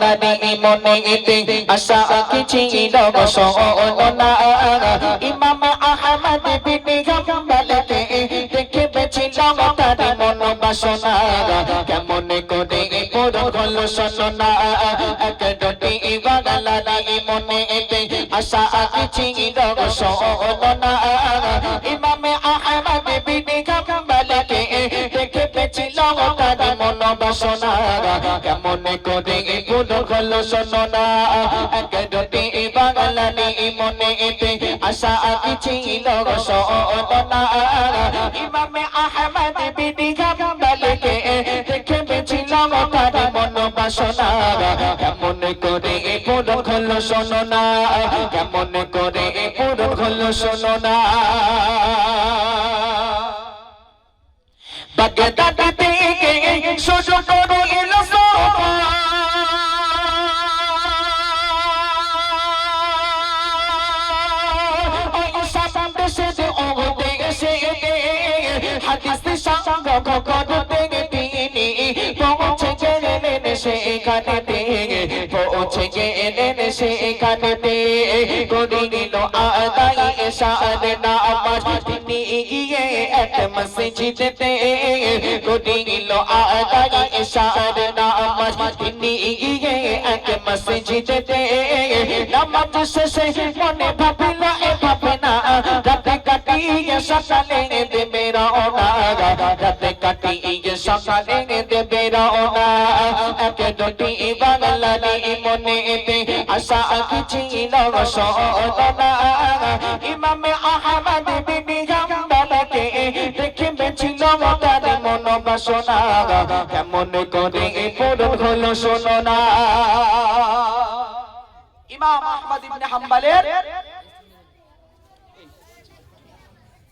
বাঙালি মনে এতে আশা কিছু না ইমাম আহমদ বিন হাম্বলকে দেখে বেছিলাম তার মন বাসনা কেমন করে পুরো হলো শোনা এক দুটি বাঙালি মনে এতে আশা কিছু না ইমাম মন বাসনা? কেমন করে পুরো হলো শোনা এক দুটি বাঙালি মনে এতে আশা কিছু না। ইমাম আহমদ বিন হাম্বলকে দেখে বেছিলাম তার মন বাসনা কেমন করে পুরো হলো শোনা কেমন করে পুরো হলো শোনা বাগদাদ থেকে শুরু করে এলো সেখানে পৌঁছে গেলেন সেখানে করিল আদায় সাদ নামাজ। তিনি গিয়ে এক মসজিদে করিল আদায় সাদ নামাজ। তিনি গিয়ে এক মসজিদে নামাজ শেষে মনে ভাবিল এ ভাবে না কাটিয়ে সকালে দেবে রওনা রাতে কাটিয়ে সকালে দেবে রওনা এক দুটি বাংলালি মনে এতে আশা কিছু না। ইমাম আহমদ বিন হাম্বলকে দেখে বেছিল তার মন বাসনা। কেমন করে পূরণ হলো শোনো ইমাম আহমদ ইবনে হাম্বলের তাতে তোমারে এলো চলে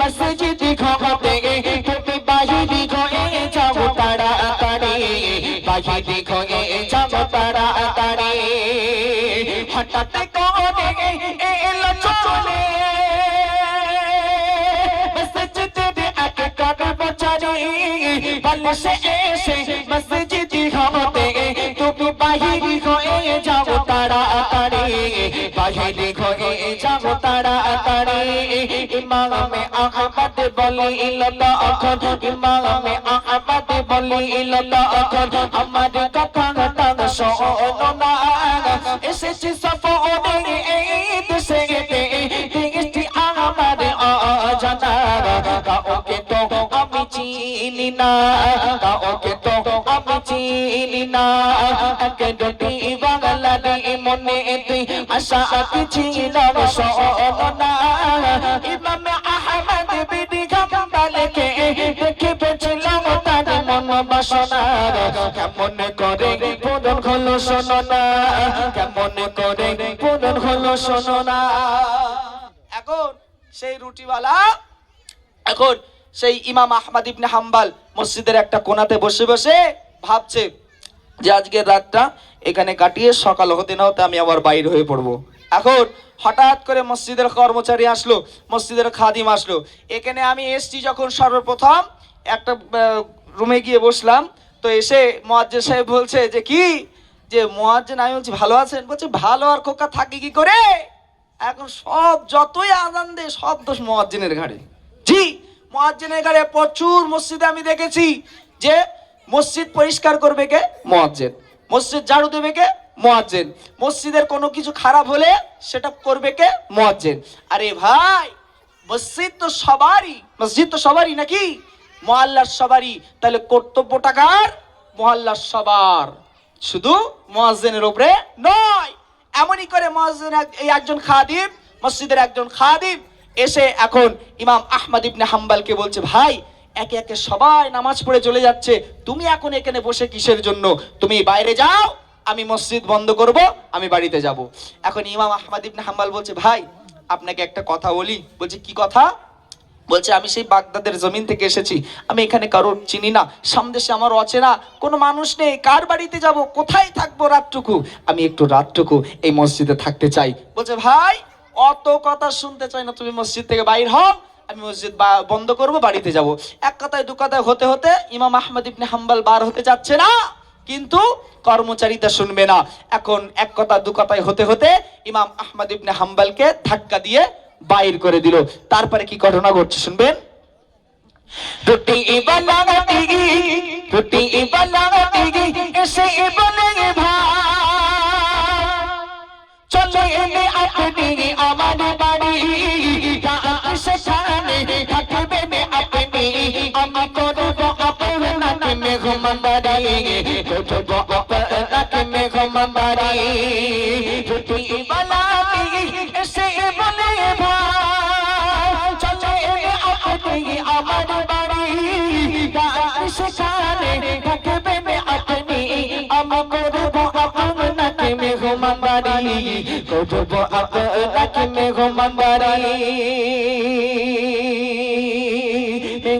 মসজিদে ঘরে তুমি বাহিরি ঘরে যাও তারা তারে বাহিরি ঘরে যাও তারা তারে হঠাৎ করে এক কদম চলি বলসে এসে মসজিদ ঘরে তুমি বাহিরি ঘরে যাও তারা তারে বাহিরি ঘরে যাও তারা তারে ইমামে আহমদ বলিল তখন ইমামে আহমদ বলিল তখন আমার কথা তখন শোনো না এসেছি সফরে চিনি না কাউকে তো আমি চিনি না এক দুটি মনে তুই আশা কিছু না ইমাম আহমদ বিন হাম্বলকে দেখে পেছিলাম তার মন বাসনা কেমন করে পূরণ হলো শোনো কেমন করে পূরণ হলো শোনো এখন সেই রুটিওয়ালা এখন সেই ইমাম আহমদ ইবনে হাম্বাল মসজিদের একটা কোণাতে বসে বসে ভাবছে যে আজকের রাতটা এখানে কাটিয়ে সকাল হতে না হতে আমি আবার বাইর হয়ে পড়ব। এখন হঠাৎ করে মসজিদের কর্মচারী আসলো, মসজিদের খাদিম আসলো। এখানে আমি এসছি যখন সর্বপ্রথম একটা রুমে গিয়ে বসলাম, তো এসে মোয়াজ্জের সাহেব বলছে যে কি? যে মোয়াজ্জেন, আমি বলছি, ভালো আছেন? বলছে, ভালো আর খোকা থাকে কি করে? এখন সব যতই আজান দেয়, সব দোষ মোয়াজ্জেনের ঘাড়ে। জি মোয়াজ্জেনের ঘাড়ে প্রচুর মসজিদে আমি দেখেছি যে মসজিদ পরিষ্কার করবে কে? মোয়াজ্জেন মসজিদ ঝাড়ু দেবে কে? মোয়াজ্জেন মসজিদের কোনো কিছু খারাপ হলে সেটা করবে কে? মোয়াজ্জেন আরে ভাই, মসজিদ তো সবারই, মসজিদ তো সবারই নাকি? মহল্লার সবারই। তাহলে কর্তব্যটা কার? মহল্লার সবার। শুধু মোয়াজ্জেনের উপরে নয়, এমনই করে এই একজন খাদিম, মসজিদের একজন খাদিম এসে এখন ইমাম আহমদ ইবনে হাম্বালকে বলছে, ভাই, একে একে সবাই নামাজ পড়ে চলে যাচ্ছে। তুমি এখন এখানে বসে কিসের জন্য? তুমি বাইরে যাও, আমি মসজিদ বন্ধ করব, আমি বাড়িতে যাব। এখন ইমাম আহমদ ইবনে হাম্বাল বলছে, ভাই, আপনাকে একটা কথা বলি। বলছে, কি কথা? বলছে, আমি সেই বাগদাদের জমিন থেকে এসেছি। আমি এখানে কারোর চিনি না। সামদেশে আমার অচেনা। কোনো মানুষ নেই। কার বাড়িতে যাব? কোথায় থাকব রাতটুকু? আমি একটু রাতটুকু এই মসজিদে থাকতে চাই। বলছে, ভাই অত কথা শুনতে চাই না, তুমি মসজিদ থেকে বাইর হও, আমি মসজিদ বন্ধ করব, বাড়িতে যাব। এক কথায়, দু কথায় হতে হতে ইমাম আহমদ ইবনে হাম্বাল বার হতে যাচ্ছে না, কিন্তু কর্মচারীটা শুনবে না। এখন এক কথা, দু কথায় হতে হতে ইমাম আহমদ ইবনে হাম্বালকে ধাক্কা দিয়ে বাইর করে দিল। তারপরে কি ঘটনা ঘটছে শুনবেন? টুটি বালাগতি টুটি বালাগতি করব আপনাকে মেঘমান্দারি করব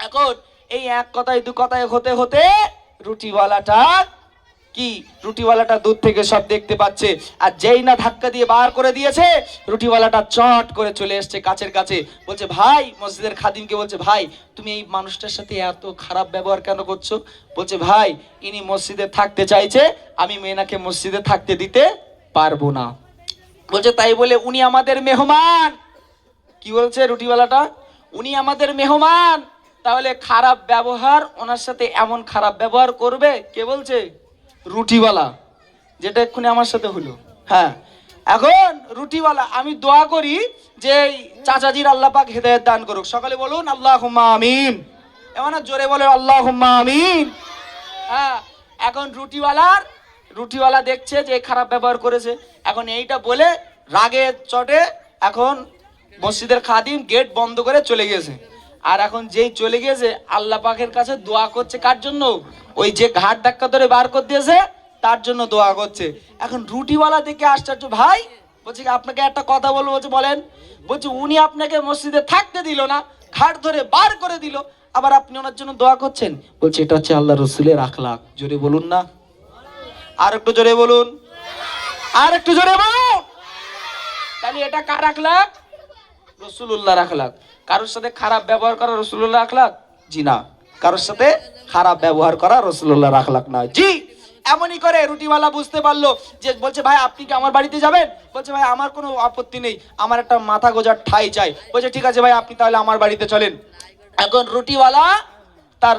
এখন এই এক কথায়, দু কথায় হতে হতে রুটিওয়ালাটা কি? রুটিওয়ালাটা দূর থেকে সব দেখতে পাচ্ছে আর যেই না ধাক্কা দিয়ে বার করে দিয়েছে, রুটিওয়ালাটা চট করে চলে এসছে কাছের কাছে। বলছে, ভাই, মসজিদের খাদিমকে বলছে, ভাই, তুমি এই মানুষটার সাথে এত খারাপ ব্যবহার কেন করছ? বলছে, ভাই, ইনি মসজিদে থাকতে চাইছে, আমি মেয়েনাকে মসজিদে থাকতে দিতে পারব না। বলছে, তাই বলে উনি আমাদের মেহমান। কি বলছে রুটিওয়ালাটা? উনি আমাদের মেহমান। তাহলে খারাপ ব্যবহার, ওনার সাথে এমন খারাপ ব্যবহার করবে? কে বলছে? রুটিওয়ালা। যেটা এক্ষুনি আমার সাথে হলো। হ্যাঁ। এখন রুটিওয়ালা, আমি দোয়া করি যে চাচাজির আল্লাহ পাক হেদায়ত দান করুক। সকালে বলুন আল্লাহ হুম্মা আমিন। এমন জোরে বলে আল্লাহ হুম্মা আমিন। হ্যাঁ। এখন রুটিওয়ালার রুটিওয়ালা দেখছে যে খারাপ ব্যবহার করেছে। এখন এইটা বলে রাগে চটে এখন মসজিদের খাদিম গেট বন্ধ করে চলে গিয়েছে। আর এখন যেই চলে গিয়েছে, আল্লাহ পাকের কাছে দোয়া করছে কার জন্য? ওই যে ঘাট ধাক্কা ধরে বার করে দিয়েছে, তার জন্য দোয়া করছে। এখন রুটিওয়ালা দেখে আশ্চর্য, ভাই, বলছি আপনাকে একটা কথা বলব, বলছে, বলেন। বলছি, উনি আপনাকে মসজিদে থাকতে দিল না, ঘাট ধরে বার করে দিল, আবার আপনি ওনার জন্য দোয়া করছেন? বলছে, এটা হচ্ছে আল্লাহ রসুলের আখলাখ। জোরে বলুন না। আর একটু জোরে বলুন। আর একটু জোরে বলুন। তাহলে এটা কার আখলাখ রসুল্লাহ আখলাখ কারোর সাথে খারাপ ব্যবহার করা রসুল্লাহ আখলাখ জি না। কারোর সাথে খারাপ ব্যবহার করা রসুল্লাহ আখলাখ না জি। এমনই করে রুটিওয়ালা বুঝতে পারল যে, বলছে, ভাই, আপনি কি আমার বাড়িতে যাবেন? বলছে, ভাই, আমার কোনো আপত্তি নেই। আমার একটা মাথা গোজার ঠাই চাই। বলছে, ঠিক আছে ভাই, আপনি তাহলে আমার বাড়িতে চলেন। এখন রুটিওয়ালা তার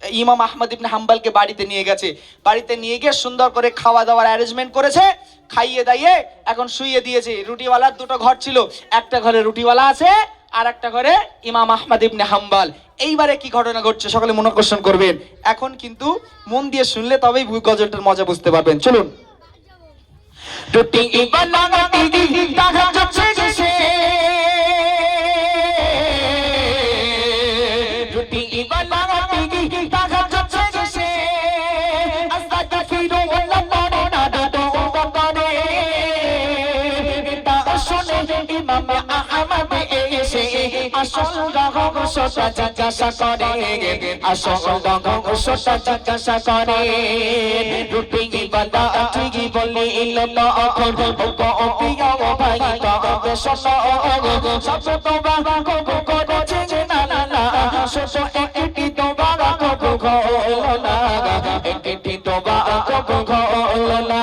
ইমাম আহমদ ইবনে হাম্বালকে বাড়িতে নিয়ে গেছে বাড়িতে নিয়ে গিয়ে সুন্দর করে খাওয়া দাওয়ার অ্যারেঞ্জমেন্ট করেছে খাইয়ে দাইয়ে এখন শুইয়ে দিয়েছে রুটিওয়ালার দুটো ঘর ছিল একটা ঘরে রুটিওয়ালা আছে আর একটা ঘরে ইমাম আহমদ ইবনে হাম্বাল এইবারে কি ঘটনা ঘটছে সকলে মনোকর্ষণ করবেন এখন কিন্তু মন দিয়ে শুনলে তবেই গজলটার মজা বুঝতে পারবেন চলুন ইমাম আহমদ এসে আসল রহস্যটা জিজ্ঞাসা করে আসল রহস্যটা জিজ্ঞাসা করে রুটি বালা ঠিকই বলি ইল্লাল্লাহ ও পিয়া ও ভাই কা শোনো সব তো বাবা করেছে না না না শোনো একটি তো বাবা কো না একটি তো বাবা কো না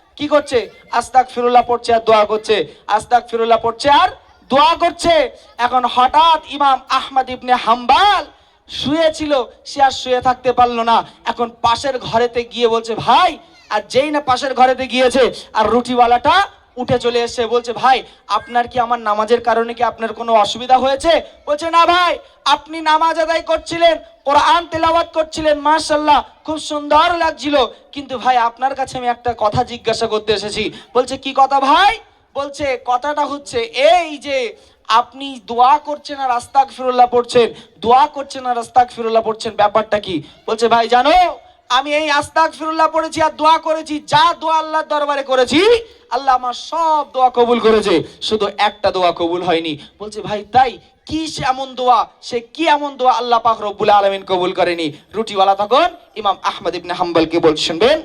কি করছে? আস্তাক ফিরুল্লাহ পড়ছে আর দোয়া করছে। আস্তাক ফিরুল্লাহ পড়ছে আর দোয়া করছে। এখন হঠাৎ ইমাম আহমদ ইবনে হাম্বাল শুয়েছিল, সে আর শুয়ে থাকতে পারল না। এখন পাশের ঘরেতে গিয়ে বলছে, ভাই, আর যেই না পাশের ঘরেতে গিয়েছে, আর রুটিওয়ালাটা উঠে চলে এসে বলছে, ভাই, আপনার কি আমার নামাজের কারণে কি আপনার কোনো অসুবিধা হয়েছে? বলছে, না ভাই, আপনি নামাজ আদায় করছিলেন, কোরআন তেলাওয়াত করছিলেন মাশাল্লাহ খুব সুন্দর লাগছিল। কিন্তু ভাই, আপনার কাছে আমি একটা কথা জিজ্ঞাসা করতে এসেছি। বলছে, কি কথা ভাই? বলছে, কথাটা হচ্ছে এই যে, আপনি দোয়া করছেন আর আস্তাক ফিরুল্লাহ পড়ছেন। দোয়া করছেন আর আস্তাক ফিরুল্লাহ পড়ছেন, ব্যাপারটা কি? বলছে, ভাই, জানো আমি এই আস্তাক ফিরুল্লাহ পড়েছি আর দোয়া করেছি যা দোয়া আল্লাহর দরবারে করেছি আল্লাহ আমার সব দোয়া কবুল করেছে। শুধু একটা দোয়া কবুল হয়নি। বলছে ভাই তাই কি সে এমন দোয়া? সে কি এমন দোয়া আল্লাহ পাক রব্বুল আলামিন কবুল করেনি? রুটিওয়ালা তখন ইমাম আহমদ ইবনে হাম্বলকে বলছে শুনবেন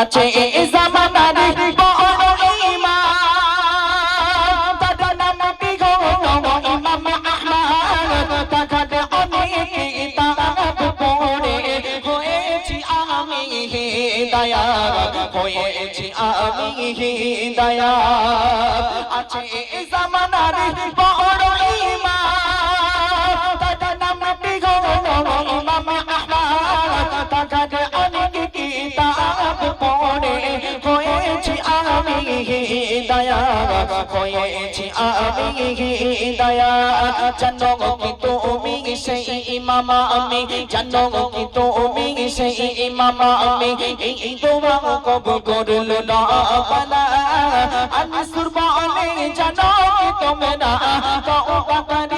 আছে এ জামানার বড় হয়েছি আমি দয়া আছে জামানার বড় ইমাম তার নাম বিগো ইমাম কিতাব হয়েছি আমি দয়া, হয়েছি আমি দয়া। জানো কি তুমি সেই ইমাম আমি, জানো কি তুমি সেই ইমাম আমি। এই দোয়া কবুল করল না বলা। আমি সুরবানে জানো কি তোমরা তওবা করি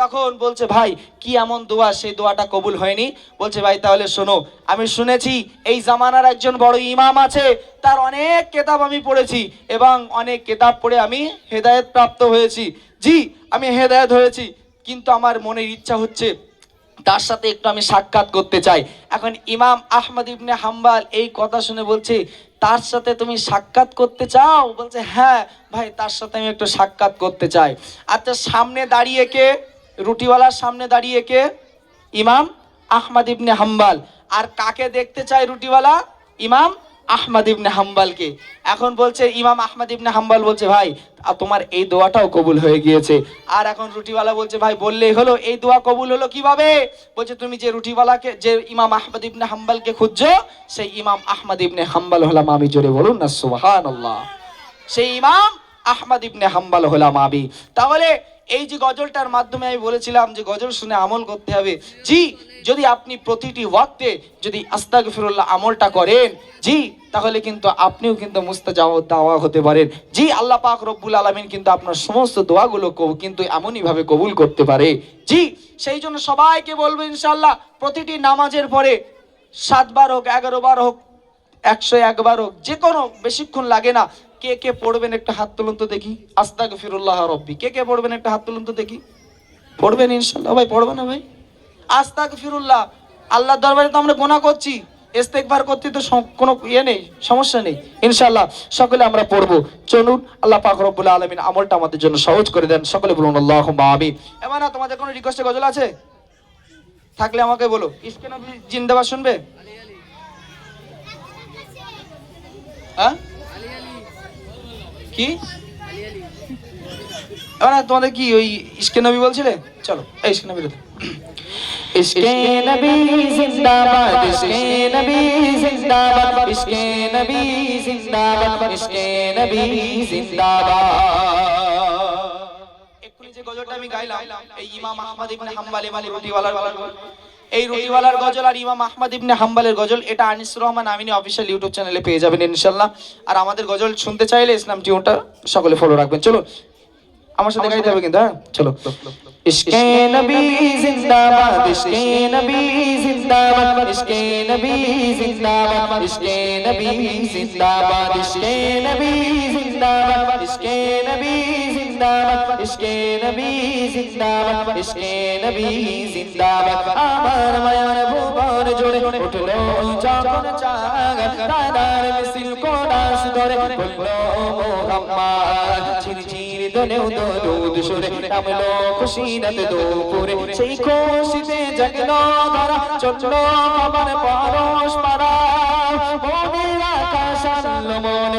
তখন বলছে, ভাই, কি এমন দোয়া? সেই দোয়াটা কবুল হয়নি। বলছে, ভাই, তাহলে শোনো, আমি শুনেছি এই জামানার একজন বড় ইমাম আছে, তার অনেক কেতাব আমি পড়েছি এবং অনেক কেতাব পড়ে আমি হেদায়ত প্রাপ্ত হয়েছি। জি, আমি হেদায়ত হয়েছি, কিন্তু আমার মনের ইচ্ছা হচ্ছে তার সাথে একটু আমি সাক্ষাৎ করতে চাই। এখন ইমাম আহমদ ইবনে হাম্বাল এই কথা শুনে বলছে, তার সাথে তুমি সাক্ষাৎ করতে চাও? বলছে হ্যাঁ ভাই, তার সাথে আমি একটু সাক্ষাৎ করতে চাই। আচ্ছা সামনে দাঁড়িয়ে কে? রুটিওয়ালার সামনে দাঁড়িয়ে কে? ইমাম আহমদ ইবনে হাম্বাল। আর কাকে দেখতে চায় রুটিওয়ালা? ইমাম আহমদ ইবনে হাম্বালকে। এখন বলছে, ইমাম আহমদ ইবনে হাম্বাল বলছে, ভাই তোমার এই দোয়াটাও কবুল হয়ে গিয়েছে। আর এখন রুটিওয়ালা বলছে, ভাই, বললেই হলো, এই দোয়া কবুল হলো কীভাবে? বলছে, তুমি যে রুটিওয়ালাকে, যে ইমাম আহমদ ইবনে হাম্বালকে খুঁজছো, সেই ইমাম আহমদ ইবনে হাম্বাল হলাম আমি। জোরে বলুন না, সুবহানাল্লাহ। সেই ইমাম আহমদ ইবনে হাম্বাল হলাম আমি। তাহলে এই যে গজলটার মাধ্যমে আমি বলেছিলাম যে গজল শুনে আমল করতে হবে। জি, যদি আপনি প্রতিটি ওয়াক্তে যদি আস্তাক ফিরুল্লাহ আমলটা করেন, জি, তাহলে কিন্তু আপনিও কিন্তু মুস্তাজাওয়া দাওয়া হতে পারেন। জি, আল্লাহ পাক রব্বুল আলমিন কিন্তু আপনার সমস্ত দোয়াগুলো কিন্তু এমনই ভাবে কবুল করতে পারে। জি, সেই জন্য সবাইকে বলব ইনশাল্লাহ প্রতিটি নামাজের পরে সাতবার হোক এগারো বার হোক, একশো একবার হোক যে কোনো বেশিক্ষণ লাগে না কে কে পড়বেন একটা হাত তুলুন তো দেখি। আস্তাক ফিরুল্লাহ রব্বি। কে কে পড়বেন একটা হাত তুলুন দেখি। পড়বেন ইনশাল্লাহ ভাই, পড়বে না ভাই? আস্তাক ফিরুল্লাহ আল্লাহর দরবারে তো আমরা গোনা করছি। ইস্তেকবার করতে তো কোনো ইয়ে নেই, সমস্যা নেই। ইনশাল্লাহ সকলে আমরা পড়ব। চলুন, আল্লাহ পাক রব্বুল আলমিন আমলটা আমাদের জন্য সহজ করে দেন। সকলে বলুন আল্লাহ আমি এবার না, তোমাদের কোনো রিকোয়েস্টে গজল আছে? থাকলে আমাকে বলো। ইসকে জিন্দাবাদ শুনবে? হ্যাঁ? কি? না তোমাদের কি ওই ইসকে নবী বলছিলে? চলো এই ইসকে নবী ইসকে নবী জিন্দাবাদ ইসকে নবী জিন্দাবাদ ইসকে নবী জিন্দাবাদ ইসকে নবী জিন্দাবাদ। এক্ষুনি যে গজলটা আমি গাইলাম এই ইমাম আহমদ ইবনে হাম্বাল ইমাম রুটিওয়ালার এই রুটিওয়ালার গজল আর ইমাম আহমদ ইবনে হাম্বালের গজল, এটা আনিস রহমান আমিনি অফিসিয়াল ইউটিউব চ্যানেলে পেয়ে যাবেন ইনশাল্লাহ। আর আমাদের গজল শুনতে চাইলে ইসলাম টিউনটা সকলে ফলো রাখবেন। চলো আমার সাথে গাইতে হবে কিন্তু হ্যাঁ? চলো। ইশকে নবী জিন্দাবাদ, ইশকে নবী জিন্দাবাদ, ইশকে নবী জিন্দাবাদ, ইশকে নবী জিন্দাবাদ, ইশকে নবী জিন্দাবাদ, ইশকে নবী জিন্দাবাদ ইশকে নবী জিন্দাবাদ ইশকে নবী জিন্দাবাদ আমার মায়ার ভুবন জোড়ে উঠল যখন চাঁদ দাদার মিছিল কোরাস ধরে বলল মোহাম্মদ ঝিরঝির দলেও দরুদ সুরে নামলো খুশিরাত দুপুরে সেই খুশিতে জগলো ধরা চটলো আমার পরশ পারা মনের আকাশ আনলো মনে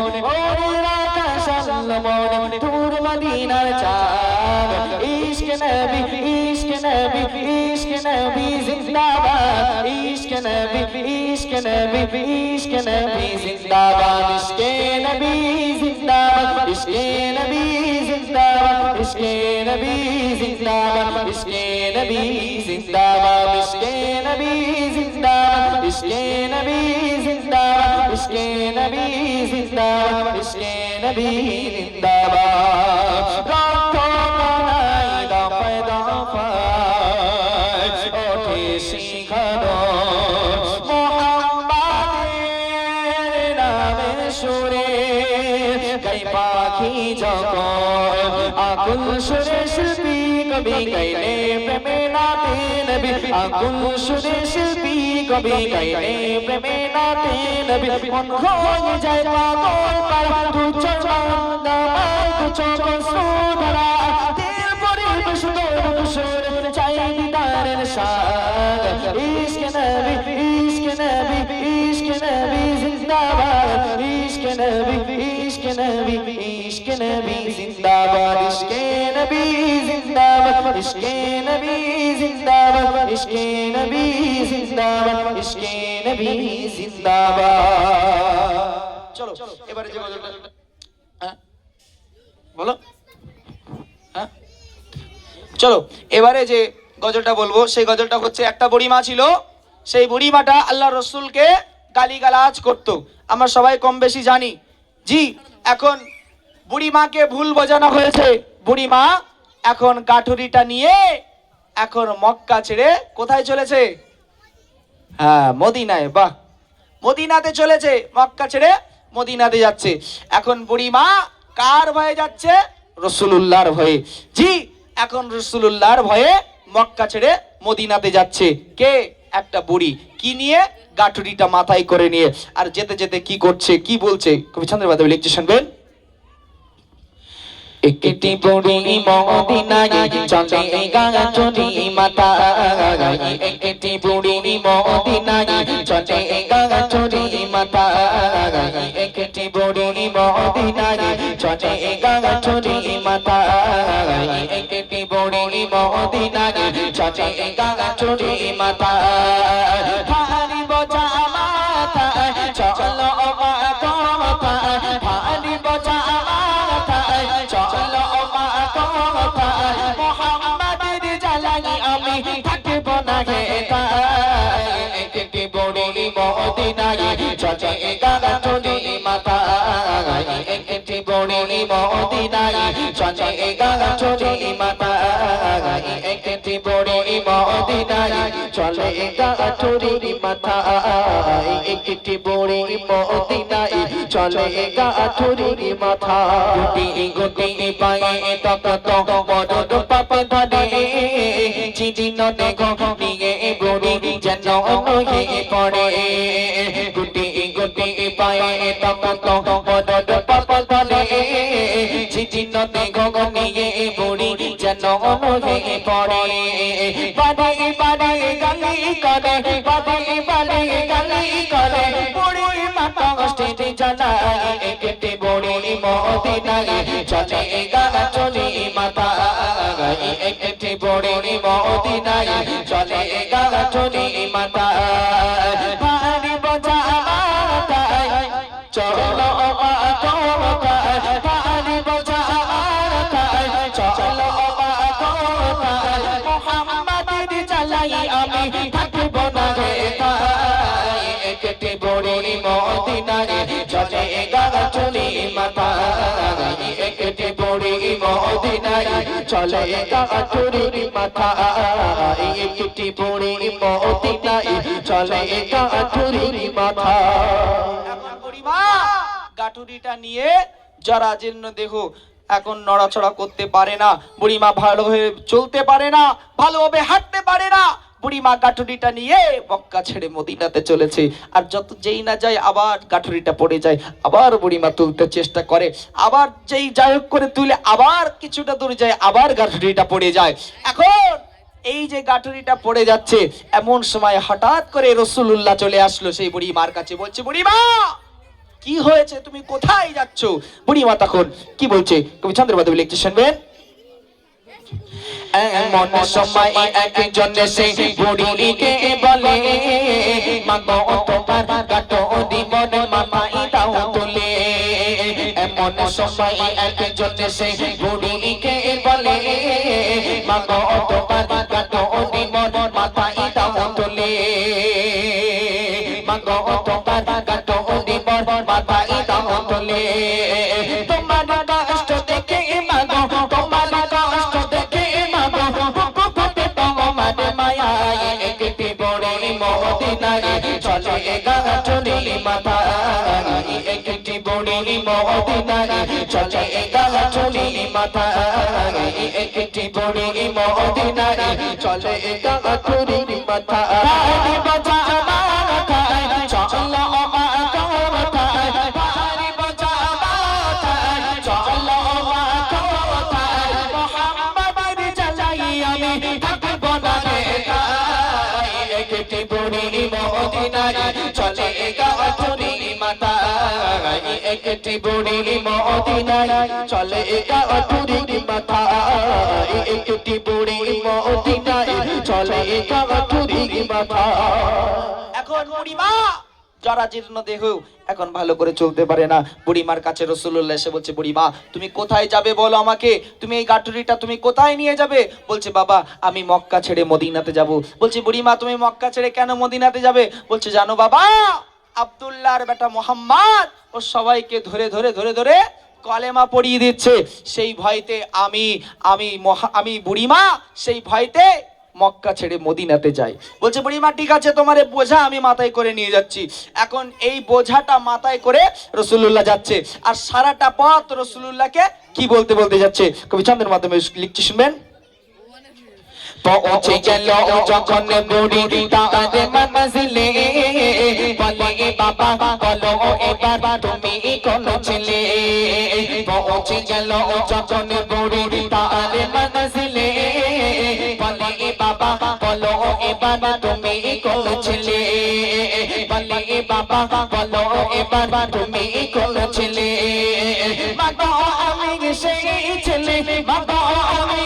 মনে দূর মদিনার চাঁদ ইশক নবী ইশক নবী ইশক নবী জিন্দাবাদ ইশক নবী ইশক নবী ইশক নবী জিন্দাবাদ ইশক নবী জিন্দাবাদ ইশক নবী জিন্দাবাদ ইশক নবী জিন্দাবাদ ইশক নবী জিন্দাবাদ ইশক নবী জিন্দাবাদ ইশক নবী জিন্দাবাদ ইশক নবী জিন্দাবাদ ইশক নবী জিন্দাবাদ রক্ত কানাই দফায় দফায় ওঠে শিখানো মোহাম্মদের নামে কবি নবী আকুল সুরে শিল্পী কবি গাইলে প্রেমে নাতে নবী। মন খোঁজ যায় পাগল পারা দু চরণ নামায় দু চোখ সুধরা। দিল পরিবেশ তোর সুর চাই দিদারের শাগ ইশক নবী ইশক নবী ইশক নবী জিন্দাবাদ। ইশক নবী ইশক নবী ইশক নবী জিন্দাবাদ। ইশক নবী চলো, এবারে যে গজলটা হ্যাঁ? বলো। হ্যাঁ? চলো, এবারে যে গজলটা বলব, সেই গজলটা হচ্ছে, একটা বুড়িমা ছিল, সেই বুড়িমাটা আল্লাহ রসুলকে গালিগালাজ করতো। আমরা সবাই কম বেশি জানি। জি, এখন বুড়িমাকে ভুল বোঝানো হয়েছে। বুড়িমা এখন কাঠুরিটা নিয়ে এখন মক্কা ছেড়ে কোথায় চলেছে? হ্যাঁ মদিনায়, বাহ। মদিনাতে চলেছে, মক্কা ছেড়ে মদিনাতে যাচ্ছে। এখন বুড়িমা কার ভয়ে যাচ্ছে? রসুলুল্লাহর ভয়ে। জি, এখন রসুলুল্লাহর ভয়ে মক্কা ছেড়ে মদিনাতে যাচ্ছে। কে? একটা বুড়ি। কি নিয়ে? গাঠুরিটা মাথায় করে নিয়ে। আর যেতে যেতে কি করছে, কি বলছে? কবি চন্দ্র বাদে লিখছে শুনবেন। একটি পড়ি মদিনায় চলে গা চলি মাতা। একটি পড়ি মদিনায় চলে গা চলি মাতা। একটি পড়ি মদিনায় চলে গা চলি মাতা। একটি পড়ি মদিনায় চলে গা চলি মাতা। মদিনায় চলে গানা চলি মাতায় একটি বড়ি মদিনায় চলে গানা চলি বড়ি মদিনায়। চলে গাছটি মাথা একটি বড়ি মদিনায়। চলে গাছটি মাথা গুটি গুটি পায়ে তত বড় পাপে ধরে। চিদিন দেখো নিয়ে বুড়ি যেন নহে পড়ে। গুটি গুটি পায়ে তত বড় পাপে ধরে। চিদিন দেখো নিয়ে বুড়ি যেন নহে পড়ে। বাড়ি বাড়ি গালি করে বাড়ি বাড়ি গালি করে। বুড়ি মাতা কষ্টে জানায়, একটি বুড়ি মদিনায় চলে গানা চলে মাতা একটি বুড়ি মদিনায় চলে গানা চলে মাতা চলে চুরি মাথা একটি পড়ি চলে চুরি মাথা গাঠুরিটা নিয়ে জরাজীর্ণ দেহ এখন নড়াচড়া করতে পারে না বুড়িমা ভালো হয়ে চলতে পারে না, ভালোভাবে হাঁটতে পারে না বুড়িমা গাঠুরিটা নিয়ে মক্কা ছেড়ে মদিনাতে চলেছে। আর যত যেই না যায়, আবার গাঠুরিটা পড়ে যায়, আবার বুড়িমা তুলতে চেষ্টা করে, আবার যেই যাই হোক করে তুলে আবার কিছুটা দূরে যায়, আবার গাঠুরিটা পড়ে যায়। এখন এই যে গাঠুরিটা পড়ে যাচ্ছে, এমন সময় হঠাৎ করে রসুল্লাহ চলে আসলো সেই বুড়িমার কাছে, বলছে, বুড়িমা, কি হয়েছে? তুমি কোথায় যাচ্ছ? বুড়িমা তখন কি বলছে? কবি চন্দ্রবাদী লিখতে শুনবেন। এমন সময় একজন সে বুড়িকে বলে, মাগো, তোমার কাটো দিবন মামাই দাও তুলে। এমন সময় একজন সে বুড়িকে বলে, মাগো, তোমার কাটো দিবন মাথায় দাও তুলে। মাগো, তোমার কাটো দিবন মাথায় মদিনায় চলে গাছনি মাথা একটি বড় মদিনায় চলে গাছনি মাথা একটি বড় মদিনায় চলে গাছনি মাথা মদিনায় চলে গাছনি মাথায় একটি বুড়ি মদিনায় চলে গাছনি মাথায় একটি বুড়ি মদিনায় চলে গাছনি মাথায় এখন বুড়িমা যারা জীর্ণ দেহ এখন ভালো করে চলতে পারে না। বুড়িমার কাছে রসুল্লাহ এসে বলছে, বুড়িমা, তুমি কোথায় যাবে বলো আমাকে? তুমি এই গাঠুরিটা তুমি কোথায় নিয়ে যাবে? বলছে, বাবা, আমি মক্কা ছেড়ে মদিনাতে যাব। বলছে, বুড়িমা, তুমি মক্কা ছেড়ে কেন মদিনাতে যাবে? বলছে, জানো বাবা, আব্দুল্লাহর বেটা মোহাম্মদ, ও সবাইকে ধরে ধরে ধরে ধরে কলেমা পড়িয়ে দিচ্ছে। সেই ভয়তে আমি আমি আমি বুড়িমা, সেই ভয়তে মক্কা ছেড়ে মদিনাতে যায়। বলছে, বুড়িমা, ঠিক আছে, তোমার বোঝা আমি মাথায় করে নিয়ে যাচ্ছি। এখন এই বোঝাটা মাথায় করে রসুল্লাহ যাচ্ছে। আর সারাটা পথ রসুল্লাহকে কি বলতে বলতে যাচ্ছে? কবি চন্দ্রের মাধ্যমে লিখছি, শুনবেন? পৌঁছে গেল যখন বুড়ি তারে মনজিলে। বলে বাবা বলো এবার তুমি কোন ছেলে? পৌঁছে গেল যখন বুড়ি তারে মনজিলে। বলে বাবা বলো এবার তুমি কোন ছেলে? বলে বাবা বলো এবার তুমি কোন ছেলে? মাগো আমি সেই ছেলে। মাগো আমি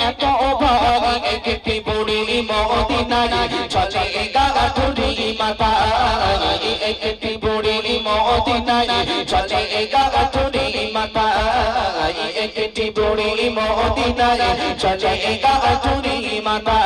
এত অভাব একটি বুড়ি মদিনায় চলে গাঠুরি মাথা একটি বুড়ি মদিনায় চলে গাঠুরি মাথা একটি বুড়ি মদিনায় চলে গাঠুরি মাথা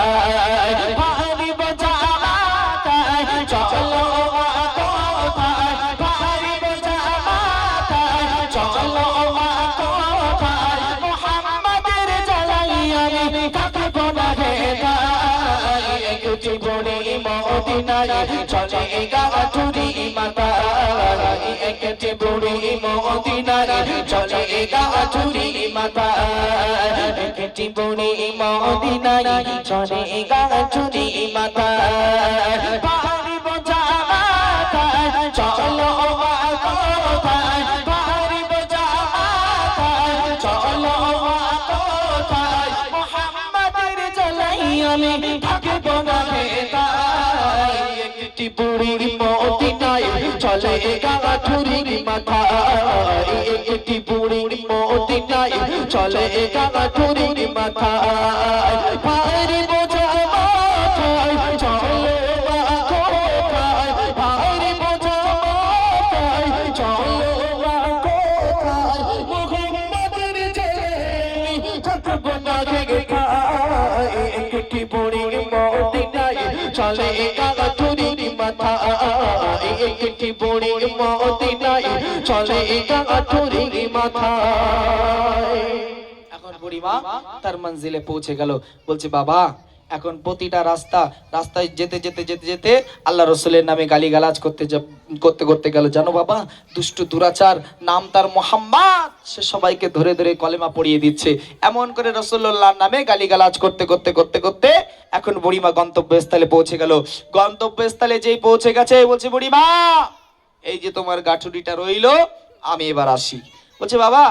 মদিনায় চলে গাঠুরি মাথা একটি বড়ি মদিনায় চলে গাঠুরি মাতা। একটি বড়ি মদিনায় চলে গাঠুরি মাথা গাঠুরি মাথা একটি বুড়ি মদিনায় চলে গাঠুরি মাথা পাহাড়ি বোঝা মাথায় চলো কোথায় পাহাড়ি বোঝা মাথায় চলো কোথায় মোহাম্মদের জ্বালাই থাকব না রে তাই একটি বুড়ি মদিনায় চলে মাথা একটি বড়ি চলে এখন তার মঞ্জিলে পৌঁছে গেল। বলছে বাবা এখন প্রতিটা রাস্তা, রাস্তায় যেতে যেতে যেতে যেতে আল্লাহ রসুলের নামে গালিগালাজ করতে করতে করতে গেল। জানো বাবা, দুষ্টু দুরাচার, নাম তার মোহাম্মদ, সে সবাইকে ধরে ধরে কলেমা পড়িয়ে দিচ্ছে। এমন করে রসুল্লাহর নামে গালিগালাজ করতে করতে করতে করতে এখন বুড়িমা গন্তব্যস্থলে পৌঁছে গেল। গন্তব্যস্থলে যেই পৌঁছে গেছে, বলছে, বুড়িমা, এই যে তোমার গাঠুরিটা রইল, আমি এবার আসি। বলছে, বাবা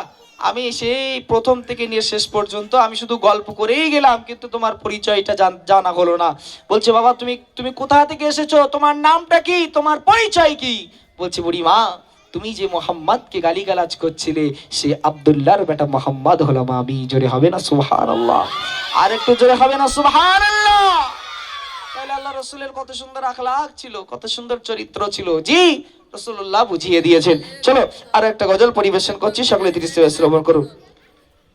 আমি সেই প্রথম থেকে নিয়ে শেষ পর্যন্ত আমি শুধু গল্প করেই গেলাম, কিন্তু তোমার পরিচয়টা জানা হলো না। বলছে, বাবা, তুমি তুমি কোথা থেকে এসেছ? তোমার নামটা কি? তোমার পরিচয় কি? বলছে বুড়ি মা তুমি যে মোহাম্মদকে গালিগালাজ করছিলে, সে আব্দুল্লাহর বেটা মোহাম্মদ হলাম আমি। জোরে হবে না সুবহান আল্লাহ আর একটু জোরে হবে না সুবহান আল্লাহ রসুলের কত সুন্দর আখলাক ছিল, কত সুন্দর চরিত্র ছিল। জি রসুল্লাহ বুঝিয়ে দিয়েছেন। চলো, আর একটা গজল পরিবেশন করছি, সকলে ধীরে শ্রবণ করুন।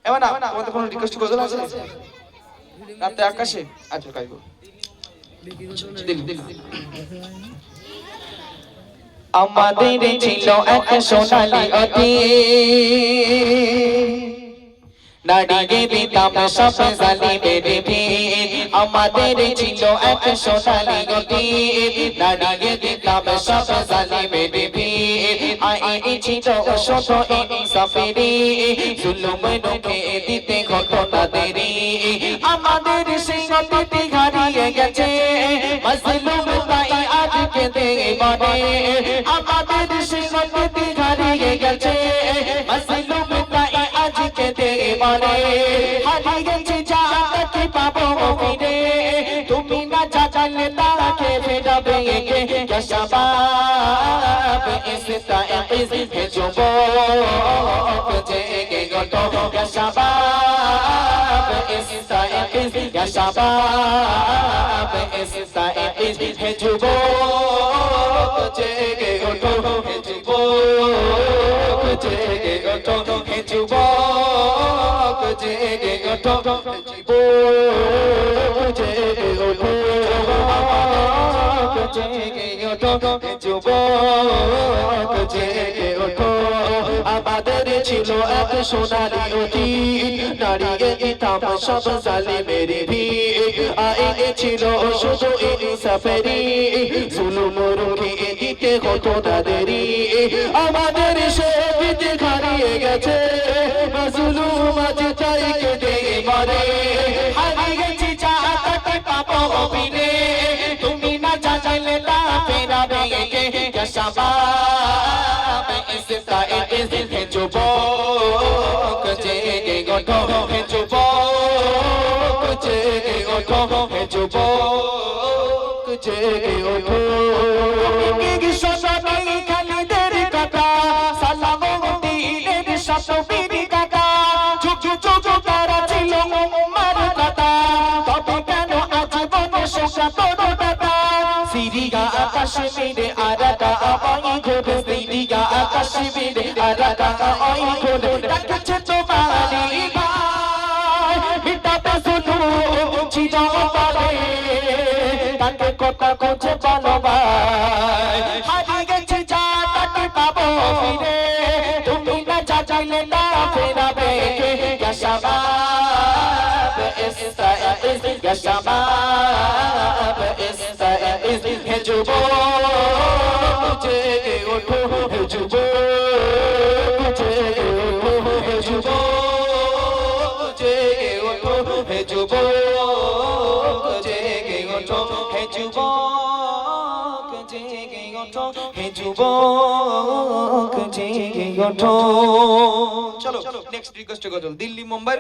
এমন না আমাদের কোনো রিকোয়েস্ট গজল আছে? রাতে আকাশে? আচ্ছা গাইবো। আমাদের ছিল এক সোনালি অতি নাড়িয়ে দিতাম সব জালিমের আমাদের ছিল এক সোনালি অতি নাড়িয়ে দিতাম সব জালিমের ভিড় আই ছিল শত ইনসাফেরি জুলুম রুখে দিতে ঘটনা দেরি। আমাদের সেই অতীতে হারিয়ে গেছে। মজলুম তাই আজকে দেবানে আমাদের সেই অতীতে হারিয়ে গেছে। দেবানে হারিয়ে যা তাকে পাবো ফিরে তুমি না যা জানলে তাকে ফেরাবে কে কশবাব ইসতা ইস যুবক, জেগে গটো কশবাব ইসতা ইস কশবাব ইসতা ইস যুবক, জেগে হে যুবক, জেগে গটো হে আমাদের ছিল এক সোনালি অতি নারীকে দিতাম সব জালিমের ভিড় আইনে ছিল শুধু ইনসাফেরি জুলুম রুখে দিতে হতো না দেরি আমাদের সে গেছে জুলুম চাই কেটে মরে হারিয়ে গেছি যা তাকে পাবো ফিরে তুমি না জানাইলে না ফেরাবে। কে কশবাব ইসতা ইস হে সিরিয়া আকাশে মেরে আরাটা আই ঘোরে। সিরিয়া আকাশে মেরে আরাটা আই ঘোরে। ডাকছে তোমারি ভাই মিটাতে শুধু ছিল পারে তাকে কথা খুঁজে বলো ভাই হারিয়ে গেছে যা তাকে পাবো ফিরে। তুমি না যা চাইলে না ফেরাবে কে? কশবাব হে যুবক, জেগে ওঠো হে যুবক, জেগে ওঠো হে যুবক, জেগে ওঠো হে যুবক, জেগে ওঠো হে ওঠো। চলো নেক্সট রিকোয়েস্ট গজল, দিল্লি মুম্বাই